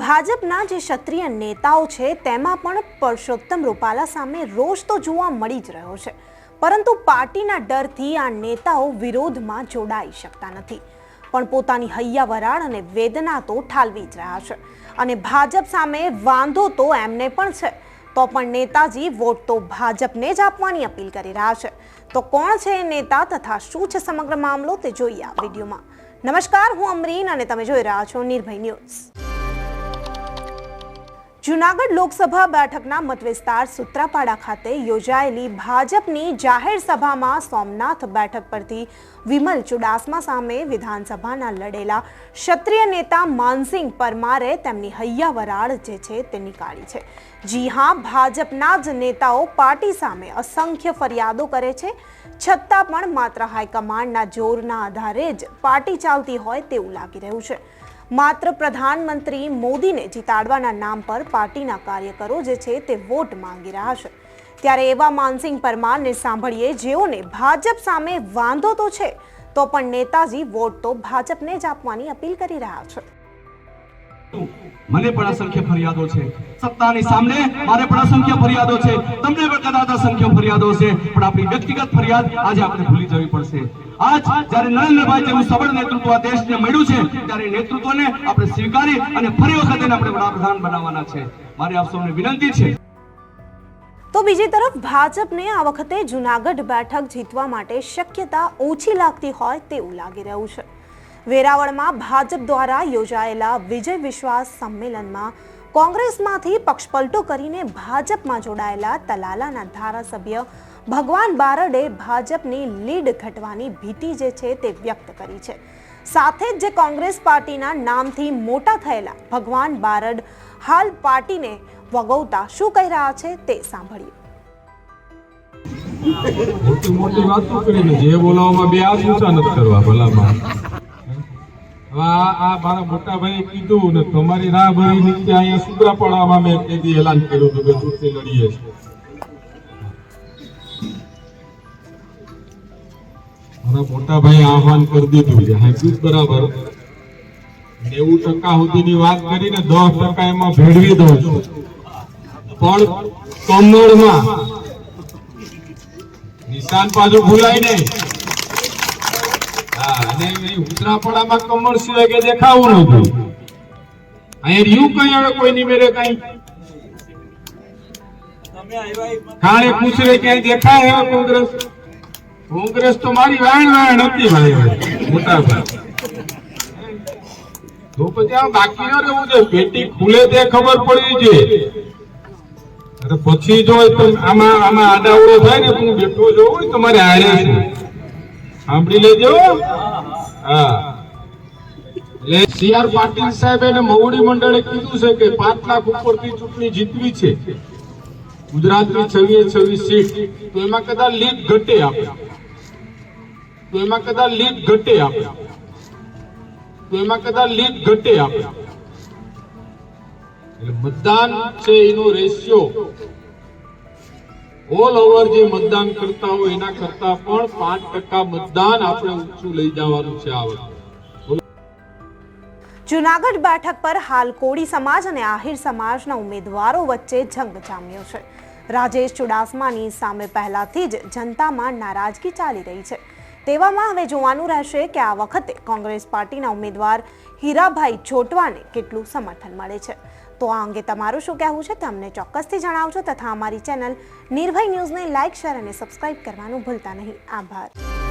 ભાજપના જે ક્ષત્રિય નેતાઓ છે, તેમાં પણ પરસોત્તમ રૂપાલા સામે રોષ તો જોવા મળી જ રહ્યો છે. પરંતુ પાર્ટીના ડરથી આ નેતાઓ વિરોધમાં જોડાઈ શકતા નથી. પણ પોતાની હૈયા વરાળ અને વેદના તો ઠાલવી જ રહ્યા છે. અને ભાજપ સામે વાંધો તો એમને પણ છે. તો પણ નેતાજી વોટ તો ભાજપને જ આપવાની અપીલ કરી રહ્યા છે. તો કોણ છે એ નેતા તથા શું છે સમગ્ર મામલો તે જોઈએ આ વિડીયોમાં. નમસ્કાર, હું અમરીન અને તમે જોઈ રહ્યા છો નિર્ભય ન્યૂઝ. જુનાગઢ લોકસભા બેઠકના મતવિસ્તાર સુત્રાપાડા ખાતે યોજાયેલી ભાજપની જાહેર સભામાં સોમનાથ બેઠક પરથી વિમલ ચુડાસમા સામે વિધાનસભાના લડેલા ક્ષત્રિય નેતા માનસિંહ પરમારે તેમની હૈયા વરાળ જે છે તે નીકાળી છે. જી હા, ભાજપના જ નેતાઓ પાર્ટી સામે અસંખ્ય ફરિયાદો કરે છે. છતાં પણ માત્ર હાઈકમાન્ડના જોરના આધારે જ પાર્ટી ચાલતી હોય તેવું લાગી રહ્યું છે. માત્ર પ્રધાનમંત્રી મોદીને જીતાડવાના નામ પર પાર્ટીના કાર્યકરો જે છે તે વોટ માંગી રહ્યા છે. ત્યારે એવા માનસિંહ પરમારને સાંભળીએ જેઓને ભાજપ સામે વાંધો તો છે, તો પણ નેતાજી વોટ તો ભાજપને જ આપવાની અપીલ કરી રહ્યા છે. મને પણ અસંખ્ય ફરિયાદો છે. સત્તાની સામે મારે પણ અસંખ્ય ફરિયાદો છે. તમને ફરિયાદો છે, પણ આપણી વ્યક્તિગત ફરિયાદ આજે આપણે ભૂલી જવી પડશે. આજ જ્યારે નરેન્દ્રભાઈ જેવું સબળ નેતૃત્વ આ દેશને મળ્યું છે, ત્યારે નેતૃત્વને આપણે સ્વીકારી અને ફરી વખત આપણે વડાપ્રધાન બનાવવાના છે. મારી આપ સૌને વિનંતી છે. તો બીજી તરફ ભાજપને આ વખતે જુનાગઢ બેઠક જીતવા માટે શક્યતા ઓછી લાગતી હોય તેવું લાગી રહ્યું છે. વેરાવળમાં ભાજપ દ્વારા યોજાયેલા વિજય વિશ્વાસ સંમેલનમાં કોંગ્રેસમાંથી પક્ષપલટો કરીને ભાજપમાં જોડાયેલા તલાલાના ધારાસભ્ય ભગવાન બારડે ભાજપની લીડ ઘટવાની ભીતિ જે છે તે વ્યક્ત કરી છે. સાથે જ જે કોંગ્રેસ પાર્ટીના નામથી મોટા થયેલા ભગવાન બારડ હાલ પાર્ટીને વગોવતા શું કહી રહ્યા છે તે સાંભળીએ. મોટી વાતો જે બોલાવવામાં બે હાથ ઊંચા નથી કરવા ભલામાં આ મારા મોટા કીધું ને તમારી રાહ ભરી અહીંયા સુગ્રાપાડામાં મેં કેદી એલાન કર્યું હતું કે ચૂંટણી લડીએ મારા મોટા આહવાન કરી દીધું છે હાજર બરાબર. નેવું ટકા સુધીની વાત કરીને દસ ટકા એમાં ભેળવી દઉં છું. પણ કમળમાં નિશાન પાછું ભૂલાય નહીં. અને એ ઉતરાપડામાં કમળ સિવાય કે દેખાવું નતું અહીંયા રહ્યું કઈ હવે કોઈની મેરે કઈ? ખાણે પૂછરે ક્યાંય દેખાય હવે કોંગ્રેસ? કોંગ્રેસ તો મારી વાણ વાણ હતી ભાઈ ભાઈ મોટા ભાઈ. તો પછી આ બાકી ન રહેવું છે પેટી ખુલે તે ખબર પડવી છે. અરે પછી જો તો આમાં આમાં આડાવડો થાય ને હું બેઠો જોઉં હોય તમારે હારે સાંભળી લેજો. હા. એટલે સીઆર પાટીલ સાહેબ એને મહુડી મંડળે કીધું છે કે પાંચ લાખ ઉપરથી ચૂંટણી જીતવી છે. ગુજરાતની છવ્વીસ છવ્વીસ સીટ. તો એમાં કદાચ લીડ ઘટે આપણે. તો એમાં કદાચ લીડ ઘટે આપણે. તો એમાં કદાચ લીડ ઘટે આપણે. એટલે મતદાન છે એનો રેશિયો ઓલ ઓવર જે મતદાન કરતા હોય એના કરતા પણ પાંચ ટકા મતદાન આપણે ઊંચું લઈ જવાનું છે આ વખતે. જુનાગઢ બેઠક પર હાલ કોળી સમાજ અને આહિર સમાજના ઉમેદવારો વચ્ચે જંગ જામ્યો છે. રાજેશ ચુડાસમાની સામે પહેલાથી જ જનતામાં નારાજગી ચાલી રહી છે. તેવામાં હવે જોવાનું રહેશે કે આ વખતે કોંગ્રેસ પાર્ટીના ઉમેદવાર હીરાભાઈ જોટવાને કેટલું સમર્થન મળે છે. તો આ અંગે તમારું શું કહેવું છે તે અમને ચોક્કસથી જણાવજો તથા અમારી ચેનલ નિર્ભય ન્યૂઝને લાઇક, શેર અને સબસ્ક્રાઇબ કરવાનું ભૂલતા નહીં. આભાર.